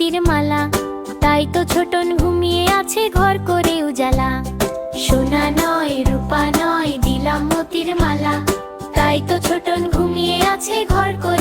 মোতির মালা। তাই তো ছোটন ঘুমিয়ে আছে ঘর করে উজালা। সোনা নয়, রূপা নয়, দিলাম মোতির মালা। তাই তো ছোটন ঘুমিয়ে আছে ঘর করে